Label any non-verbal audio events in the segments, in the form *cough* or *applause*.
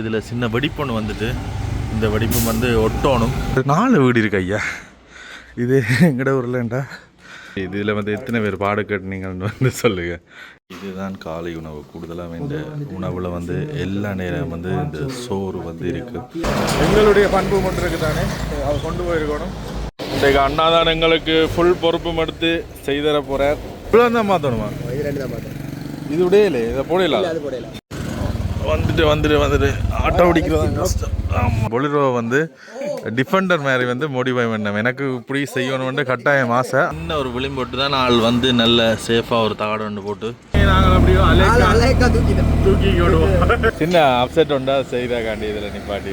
இதில் சின்ன வெடிப்பொன்று வந்துட்டு இந்த வெடிப்பு வந்து ஒட்டோணும். நாலு வீடு இருக்கு ஐயா. இது எங்கட ஊர்லண்டா? இதில் வந்து எத்தனை பேர் பாடு கட்டுனீங்கன்னு வந்து சொல்லுங்க. இதுதான் காலை உணவு. கூடுதலாக இந்த உணவில் வந்து எல்லா நேரம் வந்து இந்த சோறு வந்து இருக்கு. எங்களுடைய பண்பு ஒன்று இருக்கு தானே அதை கொண்டு போயிருக்கணும். இன்றைக்கு அண்ணா தான் எங்களுக்கு ஃபுல் பொறுப்பும் எடுத்து செய்தர போகிறார் இவ்வளோ தான் மாற்றணுமா இது விடையில இதை போடலாம்? அது போடலாம் வந்துட்டு வந்துட்டு வந்துட்டு. ஆட்டோ பிடிக்கிறது கஷ்டம். பொலிரோ வந்து டிஃபெண்டர் மாதிரி வந்து மோடிஃபை பண்ணேன் எனக்கு இப்படி செய்யணும்னு கட்டாயம் ஆசை. இன்னும் ஒரு விளிம்போட்டு தான் நாள் வந்து நல்ல சேஃபாக ஒரு தகடு ஒன்று போட்டு. நாங்கள் அப்படியோ தூக்கி விடுவோம் சின்ன அப்செட் உண்டா? செய்தாக்காண்டி இதில் நிப்பாட்டி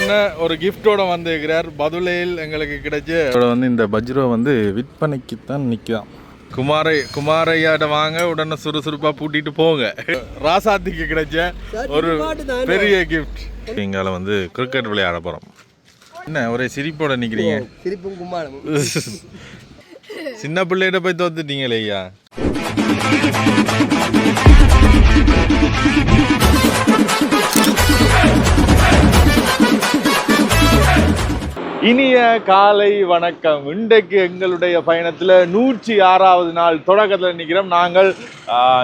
என்ன ஒரு கிஃப்டோட வந்திருக்கிறார். பதுளையில் எங்களுக்கு கிடைச்ச வந்து இந்த பஜ்ரோ வந்து விற்பனைக்கு தான் நிற்கிறான் குமாரை குமாரையாட்ட வாங்க உடனே சுறுசுறுப்பாக பூட்டிட்டு போங்க. ராசாத்திக்கு கிடைச்ச ஒரு பெரிய கிஃப்ட் இங்கால வந்து கிரிக்கெட் விளையாட போகிறோம் என்ன ஒரே சிரிப்போட நிற்கிறீங்க சிரிப்பும் கும்மாளமும். சின்ன பிள்ளைகிட்ட போய் தோத்துட்டீங்களே ஐயா? இனிய காலை வணக்கம். இன்றைக்கு எங்களுடைய பயணத்தில் நூற்றி ஆறாவது நாள் தொடக்கத்தில் நிற்கிறோம். நாங்கள்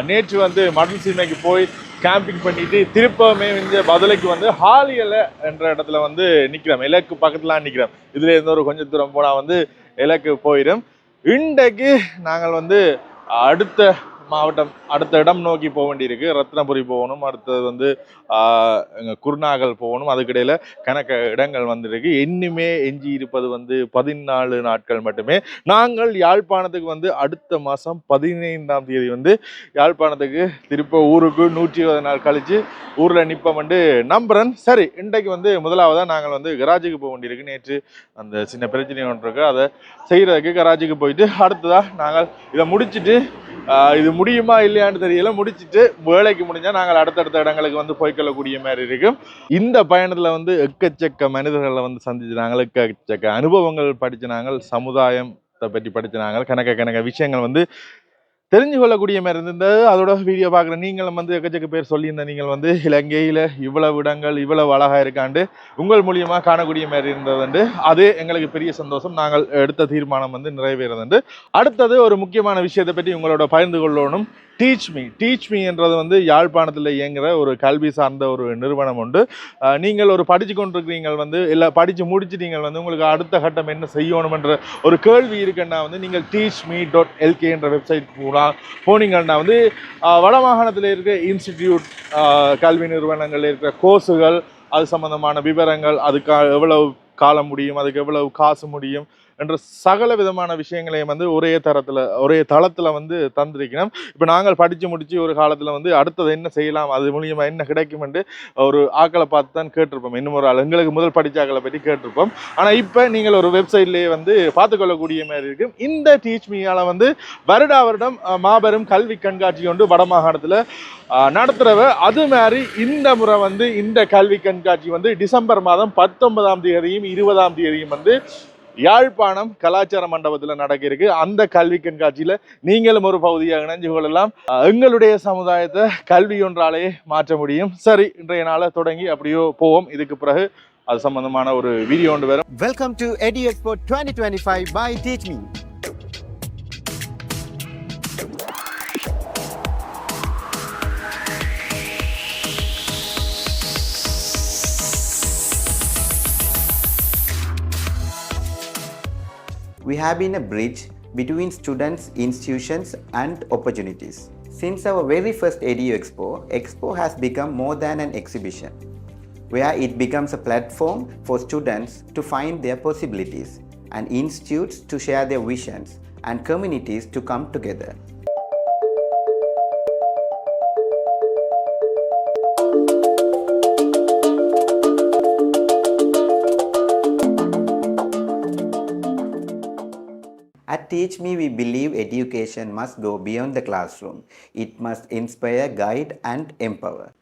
நேற்று வந்து மடல் சீமைக்கு போய் கேம்பிங் பண்ணிட்டு திருப்பமே இந்த பதிலைக்கு வந்து ஹாலியல என்ற இடத்துல வந்து நிற்கிறோம். இலக்கு பக்கத்தில் நிற்கிறோம். இதுல இருந்து ஒரு கொஞ்சம் தூரம் போனால் வந்து இலக்கு போயிடும். இன்றைக்கு நாங்கள் வந்து அடுத்த மாவட்டம் அடுத்த இடம் நோக்கி போக வேண்டியிருக்கு. ரத்னபுரி போகணும் அடுத்தது வந்து குருநாகல் போகணும். அதுக்கிடையில் கணக்க இடங்கள் வந்திருக்கு. இன்னுமே எஞ்சி இருப்பது வந்து பதினாலு நாட்கள் மட்டுமே. நாங்கள் யாழ்ப்பாணத்துக்கு வந்து அடுத்த மாதம் பதினைந்தாம் தேதி வந்து யாழ்ப்பாணத்துக்கு திருப்ப ஊருக்கு நூற்றி இருபது நாள் கழித்து ஊரில் நிற்போம் வந்து நம்புறேன். சரி இன்றைக்கு வந்து முதலாவதாக நாங்கள் வந்து கராஜுக்கு போக வேண்டியிருக்கு. நேற்று அந்த சின்ன பிரச்சனை ஒன்று இருக்கு. அதை செய்கிறதுக்கு கராஜுக்கு போயிட்டு அடுத்ததாக நாங்கள் இதை முடிச்சுட்டு இது முடியுமா இல்லையான்னு தெரியல. முடிச்சிட்டு வேலைக்கு முடிஞ்சா நாங்கள் அடுத்தடுத்த இடங்களுக்கு வந்து போய்க்கொள்ளக்கூடிய மாதிரி இருக்கும் இந்த பயணத்துல வந்து எக்கச்சக்க மனிதர்களை வந்து சந்திச்சு நாங்கள் எக்கச்சக்க அனுபவங்கள் படித்து நாங்கள் சமுதாயத்தை பற்றி படித்து நாங்கள் கணக்க கணக்க விஷயங்கள் வந்து தெரிஞ்சு கொள்ளக்கூடிய மாதிரி இருந்தது. அதோட வீடியோ பார்க்குற நீங்களும் வந்து எக்கச்சக்க பேர் சொல்லியிருந்த நீங்கள் வந்து இலங்கையில் இவ்வளவு இடங்கள் இவ்வளவு அழகாக இருக்காண்டு உங்கள் மூலியமாக காணக்கூடிய மாதிரி இருந்ததுண்டு அது எங்களுக்கு பெரிய சந்தோஷம். நாங்கள் எடுத்த தீர்மானம் வந்து நிறைவேறதுண்டு அடுத்தது ஒரு முக்கியமான விஷயத்தை பற்றி உங்களோட பகிர்ந்து கொள்ளணும். டீச் மீ டீச் மீ என்றது வந்து யாழ்ப்பாணத்தில் இயங்குற ஒரு கல்வி சார்ந்த ஒரு நிறுவனம் உண்டு. நீங்கள் ஒரு படித்து கொண்டிருக்கிறீங்க வந்து இல்லை படித்து முடிச்சிட்டீங்க வந்து உங்களுக்கு அடுத்த கட்டம் என்ன செய்யணுமென்ற ஒரு கேள்வி இருக்குன்னா வந்து நீங்கள் டீச் மீ டாட் எல்கே என்ற வெப்சைட் போனா போனீங்கன்னா வந்து வடமாகாணத்தில் இருக்க இன்ஸ்டிடியூட் கல்வி நிறுவனங்களில் இருக்கிற கோர்ஸுகள் அது சம்பந்தமான விவரங்கள் அதுக்கு எவ்வளவு காலம் முடியும் அதுக்கு எவ்வளவு காசு முடியும் என்ற சகல விதமான விஷயங்களையும் வந்து ஒரே தரத்தில் ஒரே தளத்தில் வந்து தந்திருக்கணும். இப்போ நாங்கள் படித்து முடித்து ஒரு காலத்தில் வந்து அடுத்தது என்ன செய்யலாம் அது மூலியமாக என்ன கிடைக்குமென்று ஒரு ஆக்களை பார்த்து தான் கேட்டிருப்போம். இன்னும் ஒரு ஆள் எங்களுக்கு முதல் படித்த ஆக்களை பற்றி கேட்டிருப்போம். ஆனால் இப்போ நீங்கள் ஒரு வெப்சைட்லேயே வந்து பார்த்துக்கொள்ளக்கூடிய மாதிரி இருக்கும். இந்த டீச் மீயால் வந்து வருடா வருடம் மாபெரும் கல்வி கண்காட்சி ஒன்று வடமாகாணத்தில் நடத்துகிறவ அது மாதிரி இந்த முறை வந்து இந்த கல்வி கண்காட்சி வந்து டிசம்பர் மாதம் பத்தொன்பதாம் தேதியும் இருபதாம் தேதியும் வந்து யாழ்ப்பாணம் கலாச்சார மண்டபத்தில் நடக்க இருக்கு அந்த கல்வி கண்காட்சியில் நீங்களும் ஒரு பகுதியாக இணைஞ்சு கொள்ளலாம். எங்களுடைய சமுதாயத்தை கல்வி ஒன்றாலேயே மாற்ற முடியும். சரி இன்றைய நாளை தொடங்கி அப்படியோ போவோம். இதுக்கு பிறகு அது சம்பந்தமான ஒரு வீடியோ ஒன்று வரும். Welcome to ed expo 2025 by teach me We have been a bridge between students, institutions, and opportunities. Since our very first EDU Expo, Expo has become more than an exhibition, where it becomes a platform for students to find their possibilities, and institutes to share their visions, and communities to come together. Teach Me, we believe education must go beyond the classroom. It must inspire, guide, and empower.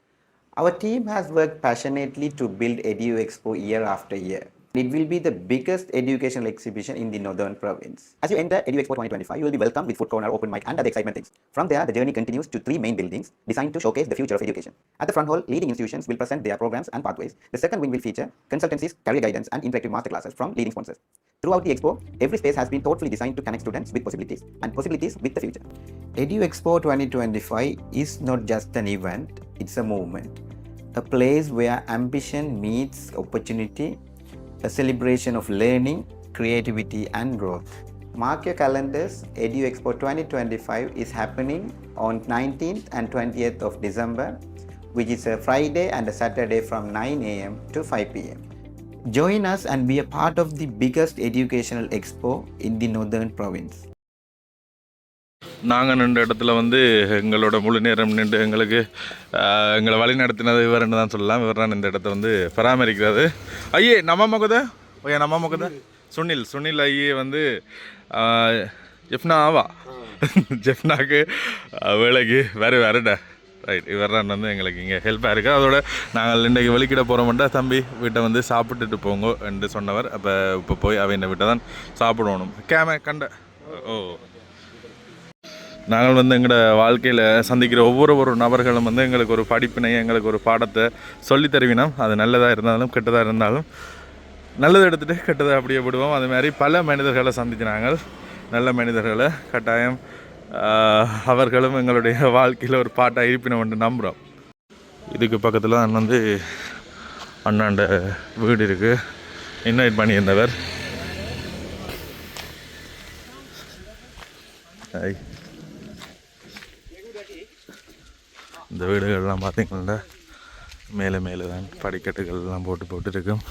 Our team has worked passionately to build EduExpo year after year. It will be the biggest educational exhibition in the northern province. As you enter EduExpo 2025, you will be welcomed with food corner, open mic, and other excitement things. From there, the journey continues to three main buildings designed to showcase the future of education. At the front hall, leading institutions will present their programs and pathways. The second wing will feature consultancies, career guidance, and interactive masterclasses from leading sponsors. Throughout the expo, every space has been thoughtfully designed to connect students with possibilities and possibilities with the future. EduExpo 2025 is not just an event, it's a movement. A place where ambition meets opportunity, a celebration of learning, creativity, and growth. Mark your calendars, Edu Expo 2025 is happening on 19th and 20th of December, which is a Friday and a Saturday from 9 am to 5 pm. Join us and be a part of the biggest educational expo in the northern province. நாங்கள் நின்ற இடத்துல வந்து எங்களோட முழு நேரம் நின்று எங்களுக்கு எங்களை வழி நடத்தினது இவர்னு தான் சொல்லலாம். இவர் தான் இந்த இடத்த வந்து பராமரிக்கிறது ஐயே நம்ம முகத ஐயா நம்ம முகத சுனில் சுனில் ஐயே வந்து ஜெஃப்னா ஆவா? ஜெஃப்னாக்கு வேலைக்கு வேறு வேறுடா ரைட் இவர் தான் வந்து எங்களுக்கு இங்கே ஹெல்ப்பாக இருக்குது அதோட நாங்கள் இன்றைக்கு வெளிக்கிட போகிறோம்டா தம்பி வீட்டை வந்து சாப்பிட்டுட்டு போங்க என்று சொன்னவர். அப்போ இப்போ போய் அவன் வீட்டை தான் சாப்பிடணும். கேம கண்ட ஓ நாங்கள் வந்து எங்களோட வாழ்க்கையில் சந்திக்கிற ஒவ்வொரு ஒரு நபர்களும் வந்து எங்களுக்கு ஒரு படிப்பினை எங்களுக்கு ஒரு பாடத்தை சொல்லி தருவினோம். அது நல்லதாக இருந்தாலும் கெட்டதாக இருந்தாலும். நல்லதை எடுத்துகிட்டு கெட்டதை அப்படியே விடுவோம். அது மாதிரி பல மனிதர்களை சந்திச்சினாங்க நல்ல மனிதர்களை கட்டாயம் அவர்களும் எங்களுடைய வாழ்க்கையில் ஒரு பாட்டாக இருப்பினம் ஒன்று நம்புகிறோம் இதுக்கு பக்கத்தில் அண்ணன் வந்து அண்ணாண்ட வீடு இருக்குது இன்வைட் பண்ணியிருந்தவர். ஐ. இந்த வீடுகள்லாம் பார்த்திங்கன்னா மேலே மேலே தான் படிக்கட்டுகள்லாம் போட்டு போட்டு இருக்கும்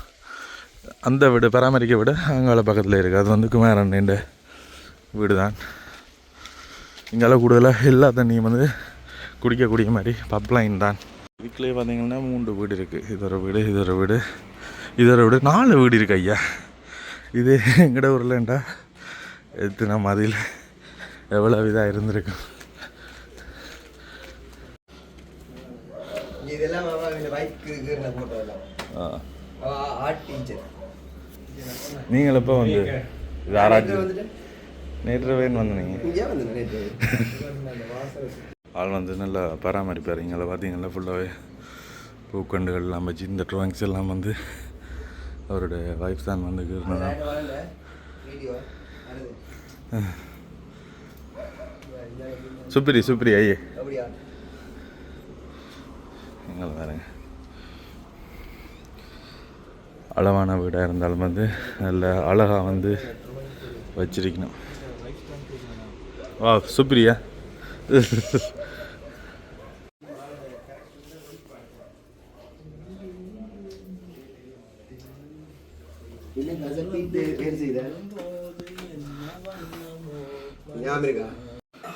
அந்த வீடு பராமரிக்க வீடு அங்கால பக்கத்தில் இருக்குது அது வந்து குமாரண்ணின்ற வீடு தான் இங்கால கூடுதலாக எல்லா தண்ணியும் வந்து குடிக்கக்கூடிய மாதிரி பப்லைன் தான். இதுக்குள்ளே பார்த்திங்கன்னா மூன்று வீடு இருக்குது இது ஒரு வீடு இது ஒரு வீடு இது ஒரு வீடு. நாலு வீடு இருக்கு ஐயா. இது எங்கட ஊர்லண்டா? எத்தனை மதியில் எவ்வளோ இதாக இருந்திருக்கும் இதெல்லாம் அவ இந்த பைக்கு இருக்கிற போட்டோ எல்லாம் ஆ அவ ஆர்ட் டீச்சர் நீங்கள் எப்போ வந்து இது ஆராய்ச்சி நேற்று வேன் வந்து நீங்கள் இங்கே வந்து நேற்று ஆள் வந்து நல்லா பராமரிப்பார். இங்கே பார்த்தீங்கன்னா ஃபுல்லாகவே பூக்கண்டுகள்லாம் வச்சு இந்த ட்ராயிங்ஸ் எல்லாம் வந்து அவருடைய ஒய்ஃப் தான் வந்து சுப்ரி சுப்ரி ஐயே. எங்களை பாருங்க. அளவான வீடாக இருந்தாலும் வந்து நல்ல அழகாக வந்து வச்சிருக்கணும். வா சுப்ரியா.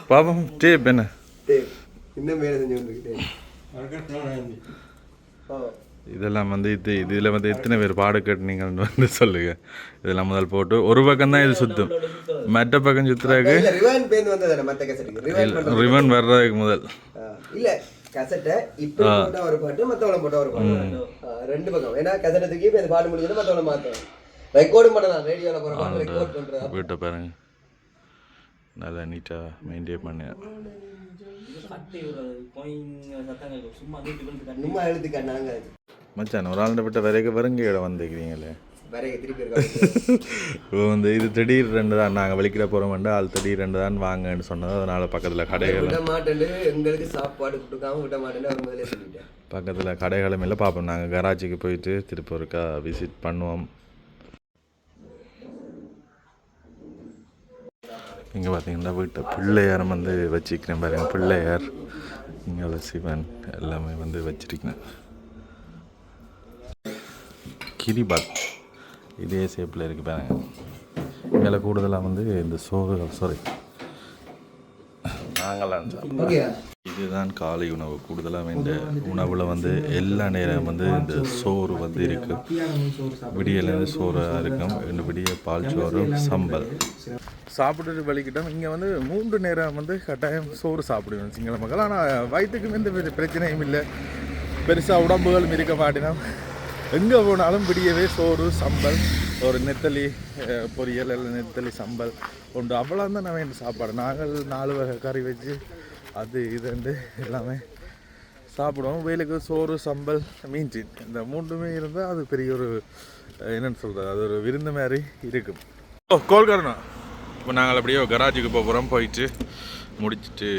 பாப்போம் டேப் என்ன? இன்னும் வேலை செஞ்சு வந்துக்கிட்டே இதெல்லாம் வந்து இது இதில் வந்து எத்தனை பேர் பாடு கேட்டுனீங்கன்னு வந்து சொல்லுங்க. இதெல்லாம் முதல் போட்டு. ஒரு பக்கம் தான் இது சுத்தும். மற்ற பக்கம் சுத்துறதுக்கு இல்ல ரிவைன் வர்றதுக்கு முதல். இல்ல கசட்டை இப்ப போட்டா ஒரு பாட்டு மத்தவள போட்டா ஒரு பாட்டு. ரெண்டு பக்கம். ஏன்னா கசட்டை தூக்கி இப்ப பாட்டு முடிஞ்சது மத்தவள மாத்தணும் ரெக்கார்டும் பண்ணலாம் ரேடியோல போற பாட்டு ரெக்கார்ட் பண்றதா. வீட்டை பாருங்க. நல்லா நீட்டாக மெயின்டைன் பண்ண. கட்டி விடுறது கோயிங் சத்தம் கேட்கும். சும்மா மச்சான் ஒரு ஆளுண்ட விட்ட வரைக்கும் வருங்க இடம் வந்துக்கிறீங்களே. இப்போ வந்து இது திடீர் ரெண்டு தான் நாங்கள் வெளிக்கிட போகிறோம் ஆள் திடீர் ரெண்டு தான் வாங்கன்னு சொன்னது. அதனால் பக்கத்தில் கடைகள் எங்களுக்கு சாப்பாடு கொடுக்காம விட மாட்டேன்னு பக்கத்தில் கடைகளும் இல்லை. பார்ப்போம் நாங்கள் கராச்சிக்கு போயிட்டு திருப்பி ஒருக்கா விசிட் பண்ணுவோம். இங்கே பார்த்தீங்கன்னா வீட்டை பிள்ளையார் வந்து வச்சிருக்கிறேன் பாருங்க பிள்ளையார். இங்கே சிவன் எல்லாமே வந்து வச்சிருக்கிறேன். கிரிபாத் இதே ஷேப்பில் இருக்கு பாருங்க. இங்கே கூடுதலாக வந்து இந்த சோறு சாரி நாங்களாம் சாப்பிடுவோம் ஓகே இதுதான் காலை உணவு. கூடுதலாக இந்த உணவில் வந்து எல்லா நேரம் வந்து இந்த சோறு வந்து இருக்கும் விடியலேருந்து சோறாக இருக்கும் இந்த விடிய பால் சோறு சம்பல். சாப்பிட்டுட்டு வலிக்கிட்டோம் இங்கே வந்து மூன்று நேரம் வந்து கட்டாயம் சோறு சாப்பிடுவேன் சிங்கள மக்கள். ஆனால் வயிற்றுக்கு எந்த பிரச்சனையும் இல்லை. பெருசாக உடம்புகளும் இருக்க மாட்டினோம் எங்கே போனாலும் விடியவே சோறு சம்பல் ஒரு நெத்தலி பொரியல் இல்லை நெத்தலி சம்பல் உண்டு. அவ்வளோ தான் நான் வேண்டிய சாப்பாடு. நாங்கள் நாலு வகை கறி வச்சு அது இதுண்டு எல்லாமே சாப்பிடுவோம். வெயிலுக்கு சோறு சம்பல் மீன்சி இந்த மூன்றுமே இருந்தால் அது பெரிய ஒரு என்னன்னு சொல்கிறது அது ஒரு விருந்து மாதிரி இருக்கும். ஓ கோல்கரணா இப்போ நாங்கள் அப்படியே கராஜுக்கு போக போகிறோம் போயிட்டு முடிச்சுட்டு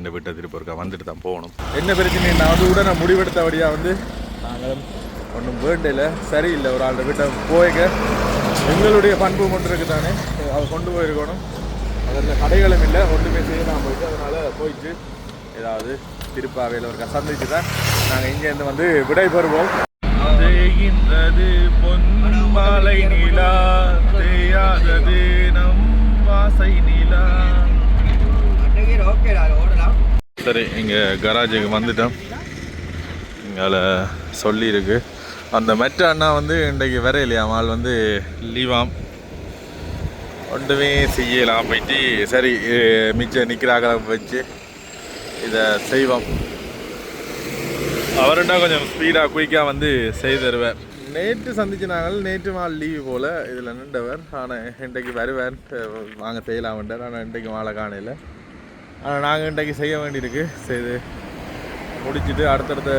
இந்த வீட்டை திருப்பி இருக்கா வந்துட்டு தான் போகணும். என்ன பிரச்சனை நான் வந்து உடனே முடிவெடுத்தபடியாக வந்து நாங்களும் ஒன்றும் வேண்டையில் சரியில்லை. ஒரு ஆள் வீட்டை போய்க்க. எங்களுடைய பண்பு இருக்கு தானே. அதை கொண்டு போயிருக்கணும். அதில் கடைகளும் இல்லை. ஒன்றுமே செய்யலாம் போயிட்டு அதனால் போயிட்டு ஏதாவது திருப்பாவையில் ஒரு சந்திச்சு தான் நாங்கள் இங்கேருந்து வந்து விடை பெறுவோம். தேகின்றது பொன் மாலை நிலா தேயாதது நம் வாசை நிலா. சரி இங்கே கராஜுக்கு வந்துட்டோம். இங்கால சொல்லியிருக்கு. அந்த மெட்ட அண்ணா வந்து இன்றைக்கு இல்லையா ஆள் வந்து லீவாம். ஒன்றுமே செய்யலாம் போயிட்டு சரி மிச்சம் நிற்கிறாங்கள வச்சு இதை செய்வோம். அவருண்டா கொஞ்சம் ஸ்பீடாக குயிக்காக வந்து செய்து தருவார் நேற்று சந்திச்சினாங்கள் நேற்று நாள் லீவு போல் இதில் நின்றவர். ஆனால் இன்றைக்கு வருவார் வாங்க வாங்க செய்யலாம்ன்றார் ஆனால் இன்றைக்கு மாலை காணையில். ஆனால் நாங்கள் இன்றைக்கு செய்ய வேண்டியிருக்கு. செய்து முடிச்சுட்டு அடுத்தடுத்த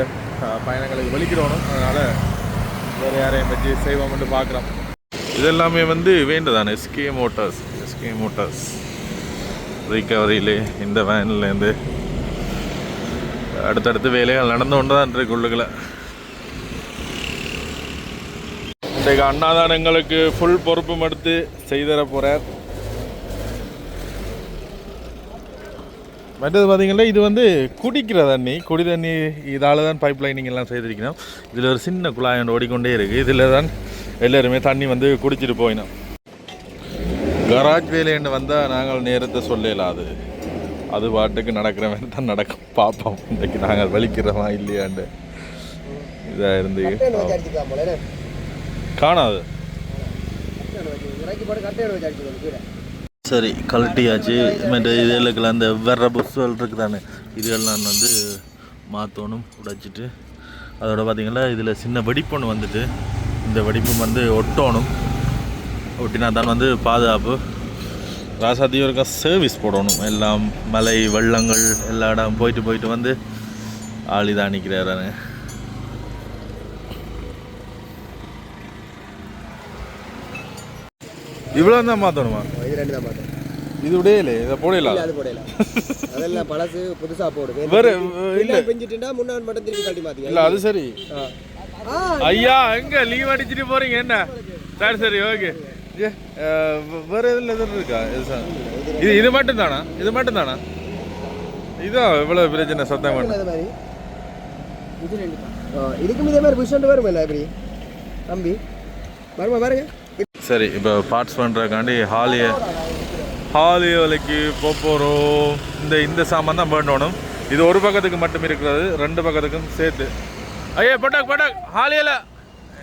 பயணங்களுக்கு வெளிக்கிடணும் அதனால் வேறு யாரையும் வச்சு செய்வோம்னு பார்க்குறோம். இதெல்லாமே வந்து வேண்டுதானே? எஸ்கே மோட்டார்ஸ் எஸ்கே மோட்டார்ஸ் ரீகவரியிலே இந்த வேன்லேருந்து அடுத்தடுத்து வேலைகள் நடந்து கொண்டு தான் இருக்கு உள்ளுக்குள்ள. இன்றைக்கு அண்ணா எங்களுக்கு ஃபுல் பொறுப்பும் எடுத்து செய்தர போகிறார் மற்றது பார்த்தீங்கன்னா இது வந்து குடிக்கிற தண்ணி குடி தண்ணி இதால் தான் பைப் லைனிங் எல்லாம் செய்திருக்கணும். இதில் ஒரு சின்ன குழாய் ஒன்று ஓடிக்கொண்டே இருக்குது இதில் தான் எல்லாருமே தண்ணி வந்து குடிச்சிட்டு போயினோம். கராஜ் வேலைன்னு வந்தால் நாங்கள் நேரத்தை சொல்லலாது. அது பாட்டுக்கு நடக்கிற மாதிரி தான் நடக்கும். பார்ப்போம் இன்றைக்கு நாங்கள் வலிக்கிறோமா இல்லையாண்டு. இதாக இருந்து? காணாது. சரி கழட்டியாச்சு. மற்ற இதுகளுக்கெல்லாம் அந்த வேற புஷ்கள் இருக்குதானே இதுகள்லாம் வந்து மாற்றணும் உடைச்சிட்டு. அதோட பார்த்திங்கன்னா இதில் சின்ன வெடிப்பொன்று வந்துட்டு இந்த வெடிப்பு வந்து ஒட்டணும். ஒட்டினா தான் வந்து பாதுகாப்பு. ராசாத்தியும் இருக்க சர்வீஸ் போடணும். எல்லாம் மலை வெள்ளங்கள் எல்லா இடம் போயிட்டு போயிட்டு வந்து ஆளிதான் நிற்கிறாரு இவ்வளோ தான் மாற்றணுமா ரெண்டு தான் பார்த்தேன். இது விடையிலே இதை போடலாம் அது போடலாம் அதெல்லாம் பழசு புதுசா போடு *laughs* வேற இல்ல. பெஞ்சிட்டுண்டா முன்னாடி மட்டும் திருப்பி கட்டி மாத்திக்க இல்ல அது சரி. ஆ. ஆ ஐயா எங்க? லீவ் அடிச்சிட்டு போறீங்க என்ன? சரி சரி ஓகே வேற எதுல எதுவும் இருக்கா? இது இது இது மட்டும் தானா இது மட்டும் தானா இதான் இவ்வளவு பிரச்சனை சத்தம் பண்ண இது இதுக்கும் இதே மாதிரி. புஷ் வரும் இல்லை எப்படி? தம்பி வருமா பாருங்க. சரி இப்போ பார்ட்ஸ் பண்ணுறக்காண்டி ஹாலிய ஹாலிய விலைக்கு போகிறோம் இந்த இந்த சாமான் தான் பண்ணணும் இது ஒரு பக்கத்துக்கு மட்டும் இருக்கிறது ரெண்டு பக்கத்துக்கும் சேர்த்து. ஐயா பட்டாக் பட்டாக். ஹாலியில்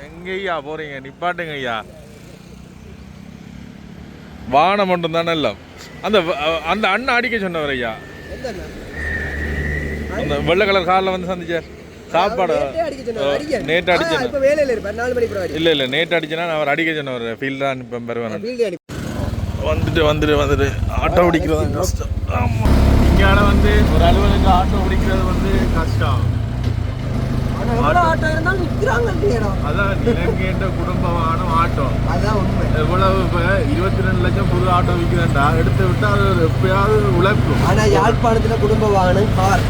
எங்கய்யா போகிறீங்க நிப்பாட்டுங்க ஐயா. வானம் மட்டும் தானே இல்லை. அந்த அந்த அண்ணன் அடிக்க சொன்னவர் ஐயா. அந்த வெள்ளை கலர் காரில் வந்து சந்திச்சார். சாப்பாடு. நேற்று அடிச்சேன் இப்ப வேலையில இருப்பார் நாலு மணிக்கு அப்புறம் அடி இல்லை இல்லை நேற்று அடிச்சேன்னா நான் அவர் அடிக்க சொன்னவர் ஃபீல்ட் தான் இப்போ பெறுவேன் ஃபீல்டு அடி வந்துட்டு வந்துட்டு வந்துட்டு ஆட்டோ பிடிக்கிறது கஷ்டம். ஆமாம் இங்கே வந்து ஒரு அலுவலக ஆட்டோ பிடிக்கிறது வந்து கஷ்டம். இருபத்தி ரெண்டு லட்சம் புது ஆட்டோ விற்கிறேன்டா எடுத்து விட்டு அது ஒரு எப்பயாவது உழைக்கும். ஆனா யாழ்ப்பாணத்துல குடும்ப வாகனம் கார்.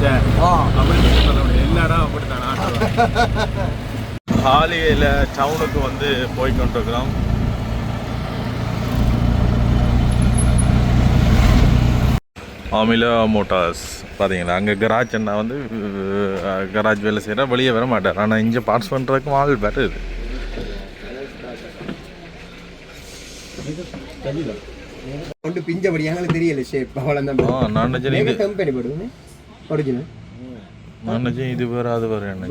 சரி ஆ. அப்படி இடம் அப்படித்தான்? ஆட்டோ ஹாலியில் டவுனுக்கு வந்து போய் கொண்டிருக்கிறோம். ஆமிலா மோட்டார்ஸ் பார்த்தீங்களா அங்கே கராஜ் அண்ணா வந்து கராஜ் வேலை செய்கிறார் வெளியே வர மாட்டார். ஆனால் இங்கே பார்ட்ஸ் பண்ணுறதுக்கும் ஆள் வருது. கொண்டு பிஞ்சபடி எங்களுக்கு தெரியல ஷேப் அவ்வளோ ஆ நான் நினச்சேன் இது கம்பெனி போடுவேன் ஒரிஜினல் நினைச்சேன் இது வேற அது என்ன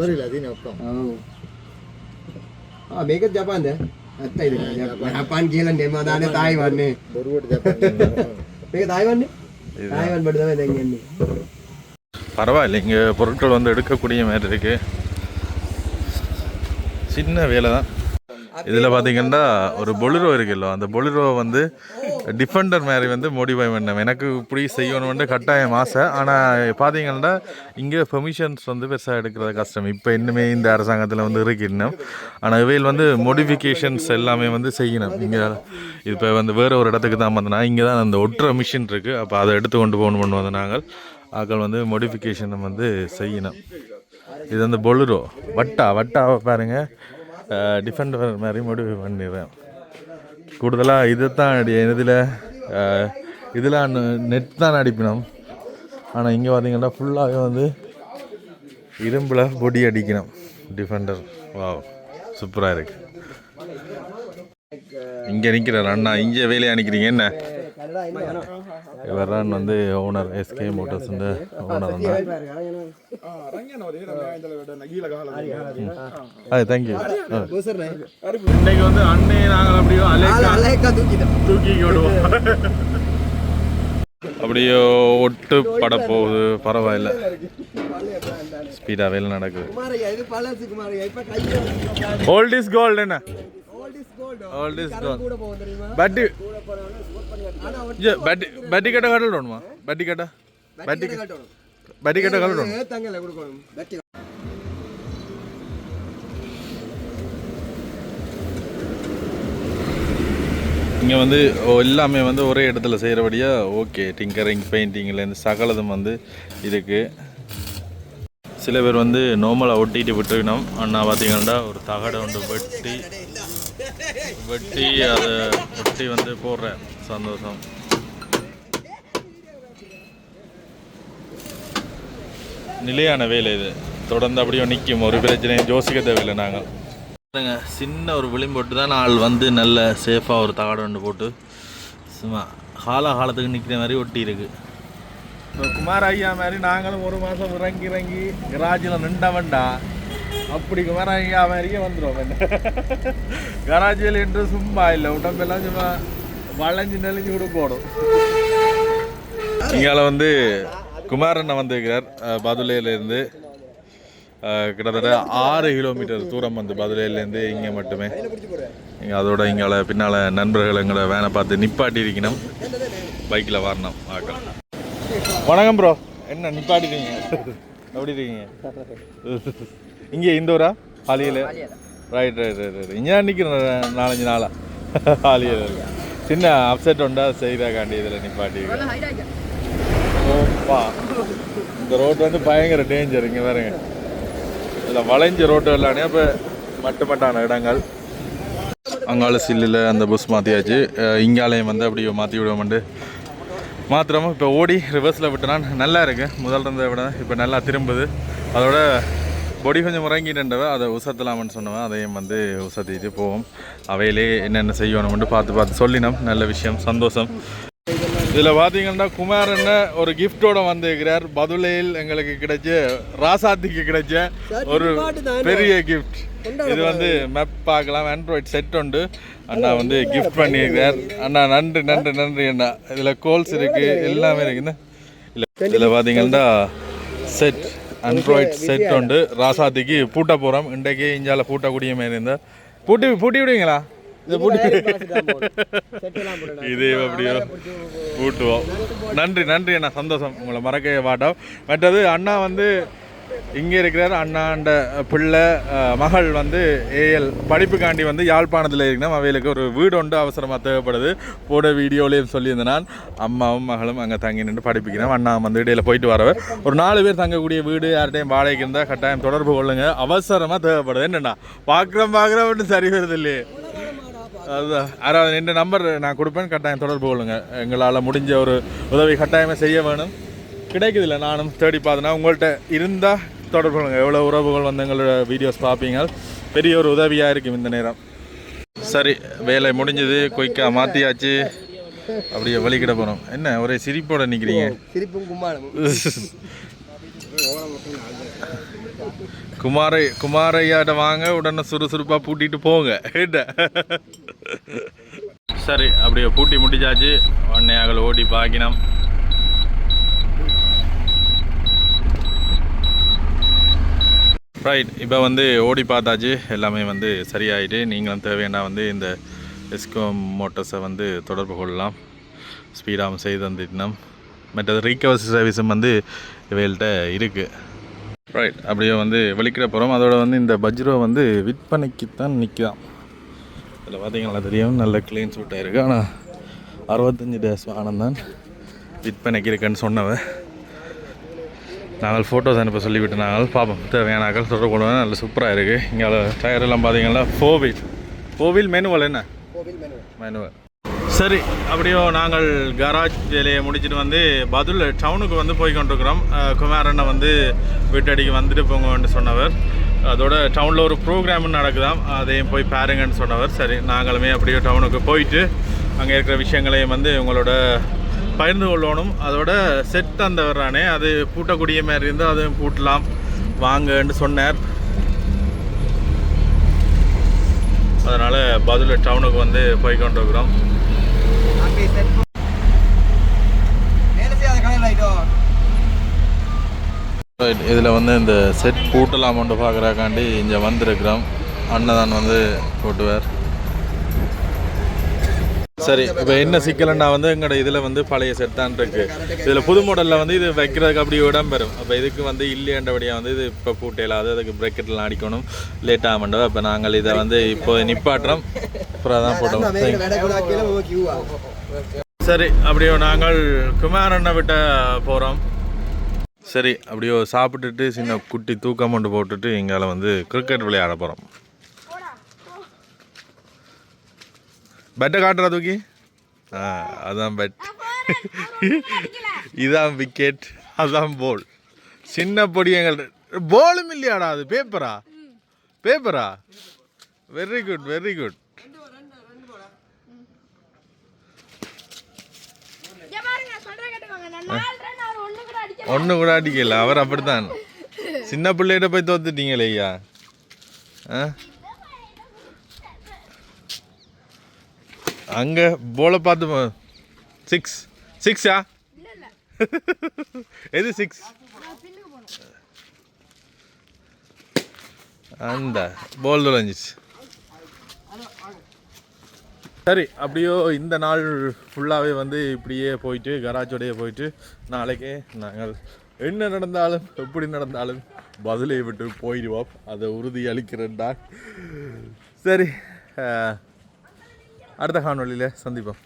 මේක ජපාන්ද ඇත්තයි ජපාන්. කියල නෙමදාන තායි වන්නේ බොරුවට *laughs* මේක තායිවන්නේ? තායිවන් බඩ තමයි பரவாயில்ல இங்கே பொருட்கள் வந்து எடுக்கக்கூடிய மாதிரி இருக்கு சின்ன வேலை தான் இதில் பார்த்தீங்கன்னா ஒரு பொலிரோ இருக்குல்ல அந்த பொலிரோ வந்து டிஃபெண்டர் மாதிரி வந்து மோடிஃபை பண்ணேன் எனக்கு இப்படி செய்யணும்னு கட்டாயம் ஆசை. ஆனால் பார்த்தீங்கன்னா இங்கே பெர்மிஷன்ஸ் வந்து பெருசாக எடுக்கிறது கஷ்டம். இப்போ இன்னுமே இந்த அரசாங்கத்தில் வந்து இருக்கு இன்னும். ஆனால் இவையில் வந்து மோடிஃபிகேஷன்ஸ் எல்லாமே வந்து செய்யணும். இங்கே இப்போ வந்து வேறு ஒரு இடத்துக்கு தான் வந்தனா இங்கே தான் அந்த ஒட்டுற மிஷின் இருக்குது அப்போ அதை எடுத்து கொண்டு போகணும் கொண்டு வந்து நாங்கள். ஆக்கள் வந்து மோடிஃபிகேஷனை வந்து செய்யணும். இது வந்து பொலுரோ. வட்டா வட்டாவை பாருங்க. டிஃபெண்டர் மாதிரி முடிவு பண்ணிடுறேன். கூடுதலாக இதை தான் அடி இதில் இதில் நெட் தான் அடிப்பினோம். ஆனால் இங்கே பார்த்தீங்கன்னா ஃபுல்லாகவே வந்து இரும்பில் பொடி அடிக்கணும். டிஃபெண்டர் வா சூப்பராக இருக்கு. இங்கே நிற்கிறார் அண்ணா இங்கே வேலையாக நிற்கிறீங்க என்ன? இவர் தான் வந்து ஓனர் எஸ்கே மோட்டர்ஸ் ஓனர் அண்ணா அது தேங்க்யூ இன்னைக்கு வந்து அண்ணே நாங்கள் அப்படியோ அலேக்கா தூக்கி விடுவோம் அப்படியோ ஒட்டு பட போகுது. பரவாயில்ல. ஸ்பீடாக வேலை நடக்குது. ஓல்ட் இஸ் கோல்டு என்ன? ஓல்ட் இஸ் தெரியுமா பட்டி பட்டி பட்டி கட்ட கட்டணுமா பட்டி கட்ட பட்டி பட்டி கட்ட கட்டணும் தங்கல கொடுக்கணும் வெட்டி இங்கே வந்து எல்லாமே வந்து ஒரே இடத்துல செய்கிறபடியாக ஓகே டிங்கரிங் பெயிண்டிங்லேருந்து சகலதும் வந்து இருக்குது சில பேர் வந்து நார்மலாக ஒட்டிட்டு விட்டுக்கணும் அண்ணா பார்த்தீங்கன்னா ஒரு தகடை வந்து வெட்டி வெட்டி அதை வெட்டி வந்து போடுறேன். சந்தோஷம். நிலையான வேலை இது. தொடர்ந்து அப்படியே நிற்கும். ஒரு பிரச்சனையும் யோசிக்க தேவையில்லை நாங்கள். பாருங்க சின்ன ஒரு விளிம்போட்டு தான் ஆள் வந்து நல்ல சேஃபாக ஒரு தகடு ஒன்று போட்டு சும்மா காலா காலத்துக்கு நிற்கிற மாதிரி ஒட்டி இருக்கு. குமார் ஐயா மாதிரி நாங்களும் ஒரு மாதம் இறங்கி இறங்கி கிராஜில் நின்றவன்டா. அப்படி இங்கே அவன் வரைக்கும் வந்துடுவான் கராஜியில் என்று சும்மா இல்லை. உடம்பெல்லாம் சும்மா வளைஞ்சு நெளிஞ்சு கூட போடும். இங்கால வந்து குமாரண்ணன் வந்திருக்கிறார். பதுலையிலேருந்து கிட்டத்தட்ட ஆறு கிலோமீட்டர் தூரம் வந்து பதுலையிலேருந்து இங்கே மட்டுமே. இங்கே அதோட இங்கால பின்னால் நண்பர்கள் எங்களை வேனை பார்த்து நிப்பாட்டி இருக்கணும் பைக்கில் வரணும். ஆக்கலாம் வணக்கம் ப்ரோ. என்ன நிப்பாட்டிட்டீங்க? எப்படி இருக்கீங்க? இங்கே இந்த ஊரா? ஆலியில் ரைட் ரைட் ரைட் ரைட் இங்கே நிற்கிறேன் நாலஞ்சு நாளா. *laughs* ஆலியில் சின்ன அப்செட் உண்டா? செய்கிறாக்காண்டி இதில் நிப்பாட்டி ஓப்பா. இந்த ரோடு வந்து பயங்கர டேஞ்சர் இங்கே பாருங்க. இதில் வளைஞ்ச ரோட்டு எல்லாமே இப்போ மட்டு மட்டான இடங்கள். அங்கால சில்லில் அந்த பஸ் மாற்றியாச்சு இங்காலையும் வந்து அப்படியே மாற்றி விடுவோம்ண்டு. மாத்திரமா இப்போ ஓடி ரிவர்ஸில் விட்டனா நல்லா இருக்கு. முதல்ல இருந்ததை விட இப்போ நல்லா திரும்புது. அதோட பொடி கொஞ்சம் முறங்கிட்டவ அதை உசத்தலாம்னு சொன்னவன் அதையும் வந்து உசத்திட்டு போவோம். அவையிலே என்னென்ன செய்யணும்னு பார்த்து பார்த்து சொல்லினோம். நல்ல விஷயம் சந்தோஷம். இதில் பார்த்தீங்கன்னா குமார் என்ன ஒரு கிஃப்டோட வந்திருக்கிறார். பதுளையில் எங்களுக்கு கிடைச்ச ராசாத்திக்கு கிடைச்ச ஒரு பெரிய கிஃப்ட் இது வந்து மேப் பார்க்கலாம். ஆண்ட்ராய்ட் செட் உண்டு. அண்ணா வந்து கிஃப்ட் பண்ணியிருக்கிறார். அண்ணா நன்றி நன்றி நன்றி அண்ணா. இதில் கோல்ஸ் இருக்கு. எல்லாமே இருக்குன்னு இல்லை இதில் பார்த்தீங்கன்னா செட் ஆண்ட்ராய்ட் செட் உண்டு ராசாத்திக்கு பூட்ட போகிறோம் இன்றைக்கு இஞ்சால பூட்டக்கூடிய மாதிரி இருந்தால் பூட்டி பூட்டி விடுவீங்களா? இதை பூட்டி இதே அப்படியோ கூட்டுவோம் நன்றி நன்றி அண்ணா. சந்தோஷம். உங்களை மறக்கவே மாட்டோம். மற்றது அண்ணா வந்து இங்கே இருக்கிறார் அண்ணாண்ட பிள்ளை மகள் வந்து ஏஎல் படிப்புக்காண்டி வந்து யாழ்ப்பாணத்தில் இருக்கணும். அவைகளுக்கு ஒரு வீடு ஒன்று அவசரமாக தேவைப்படுது. போட வீடியோலேயும் சொல்லியிருந்தேன். நான் அம்மாவும் மகளும் அங்கே தங்கி நின்று படிப்பிக்கிறேன். அண்ணா வந்து இடையில போயிட்டு வரவர். ஒரு நாலு பேர் தங்கக்கூடிய வீடு யார்கிட்டையும் வாடகைக்கு இருந்தால் கட்டாயம் தொடர்பு கொள்ளுங்க. அவசரமாக தேவைப்படுது. என்னண்ணா? பார்க்குறோம் பார்க்குறோம் சரி வருது இல்லையே அதுதான் யாராவது இந்த நம்பர் நான் கொடுப்பேன். கட்டாயம் தொடர்பு கொள்ளுங்க. எங்களால் முடிஞ்ச ஒரு உதவி கட்டாயமாக செய்ய வேணும். கிடைக்குதில்ல. நானும் தேடி பார்த்தேன்னா உங்கள்கிட்ட இருந்தால் தொடர்பு கொள்ளுங்க. எவ்வளோ உறவுகள் வந்து எங்களோட வீடியோஸ் பார்ப்பீங்க. பெரிய ஒரு உதவியாக இருக்கும் இந்த நேரம். சரி வேலை முடிஞ்சது குயிக்காக மாற்றியாச்சு அப்படியே வலிக்கிட போகிறோம் என்ன ஒரே சிரிப்போட நிற்கிறீங்க குமாரை குமாரையாட்ட வாங்க உடனே சுறுசுறுப்பாக பூட்டிட்டு போங்க. சரி அப்படியே பூட்டி முடிச்சாச்சு. உடனே அகல ஓட்டி பாக்கினோம். ரைட் இப்போ வந்து ஓடி பார்த்தாச்சு. எல்லாமே வந்து சரியாயிட்டு நீங்களும் தேவையான வந்து இந்த எஸ்கோ மோட்டர்ஸை வந்து தொடர்பு கொள்ளலாம். ஸ்பீடாகவும் செய்து தந்துட்டோம் மற்றது ரீகவர்ஸ் சர்வீஸும் வந்து இவைகள்கிட்ட இருக்குது ரைட் அப்படியே வந்து வெளிக்கிட போகிறோம் அதோட வந்து இந்த பஜ்ரோ வந்து விற்பனைக்கு தான் நிற்கிறான் இதில் பார்த்தீங்களா தெரியும் நல்ல க்ளீன் சூட்டாக இருக்குது ஆனால் அறுபத்தஞ்சி டேஸ் வாகனம் தான் விற்பனைக்கு இருக்குன்னு சொன்னவன். நாங்கள் ஃபோட்டோஸ் அனுப்ப சொல்லிவிட்டு நாங்கள் பார்ப்போம். தேவையானாக்கள் தொடர்பு கொள்வோம் நல்ல சூப்பராக இருக்குது இங்கே டயர் எல்லாம் பார்த்தீங்கன்னா ஃபோவில் ஃபோவில் மெனுவல் என்ன? மெனுவல் சரி அப்படியோ நாங்கள் கராஜ் வேலையை முடிச்சுட்டு வந்து பதுல் டவுனுக்கு வந்து போய் கொண்டிருக்கிறோம். குமாரண்ணை வந்து வீட்டடிக்கு வந்துட்டு போங்கன்னு சொன்னவர். அதோட டவுனில் ஒரு ப்ரோக்ராம் நடக்குதாம். அதையும் போய் பாருங்கன்னு சொன்னவர். சரி நாங்களுமே அப்படியே டவுனுக்கு போயிட்டு அங்கே இருக்கிற விஷயங்களையும் வந்து உங்களோட பகிர்ந்து கொள்ளணும். அதோட செட் தந்தவரானே அது பூட்டக்கூடிய மாதிரி இருந்தால் அதுவும் பூட்டலாம். வாங்கன்னு சொன்னார். அதனால் பதுல டவுனுக்கு வந்து போய் கொண்டிருக்கிறோம். ரைட் இதில் வந்து இந்த செட் பூட்டலாமன்ட்டு பார்க்குறாக்காண்டி இங்கே வந்திருக்கிறோம். அண்ணதான் வந்து போட்டுவார் சரி இப்போ என்ன சிக்கல்னா வந்து எங்களோட இதில் வந்து பழைய செட் தான் இருக்கு. இதில் புது மாடலில் வந்து இது வைக்கிறதுக்கு அப்படி இடம் பெறும் அப்போ இதுக்கு வந்து இல்லையண்டபடியாக வந்து இது இப்போ பூட்டையிலாது அதுக்கு பிரக்கெட்லாம் அடிக்கணும். லேட் ஆகமாட்டோம். இப்போ நாங்கள் இதை வந்து இப்போ நிப்பாட்டுறோம். அப்புறம் தான் போட்டோம். சரி அப்படியோ நாங்கள் குமாரண்ணை விட்ட போகிறோம் சரி அப்படியோ சாப்பிட்டுட்டு சின்ன குட்டி தூக்கம் கொண்டு போட்டுட்டு எங்கால வந்து கிரிக்கெட் விளையாட போகிறோம் பெட்டை காட்டுறா தூக்கி. ஆ அதான் பெட் *laughs* இதான் விக்கெட் அதான் போல் சின்ன பொடி எங்கள் போலும் இல்லையாடா அது பேப்பரா பேப்பரா வெரி குட் வெரி குட் ஒன்றும் கூட அடிக்கல அவர் அப்படித்தான். சின்ன பிள்ளைகிட்ட போய் தோத்துட்டீங்களே ஐயா. ஆ? அங்கே போல பார்த்து சிக்ஸ் சிக்ஸா எது சிக்ஸ் அந்த போல் தொலைஞ்சிச்சு சரி அப்படியோ இந்த நாள் ஃபுல்லாகவே வந்து இப்படியே போயிட்டு கராஜோடையே போயிட்டு நாளைக்கே நாங்கள் என்ன நடந்தாலும் எப்படி நடந்தாலும் பதிலை விட்டு போயிடுவோம். அதை உறுதி அளிக்கிறேன்டா சரி அடுத்த காணொலியில் சந்திப்போம்.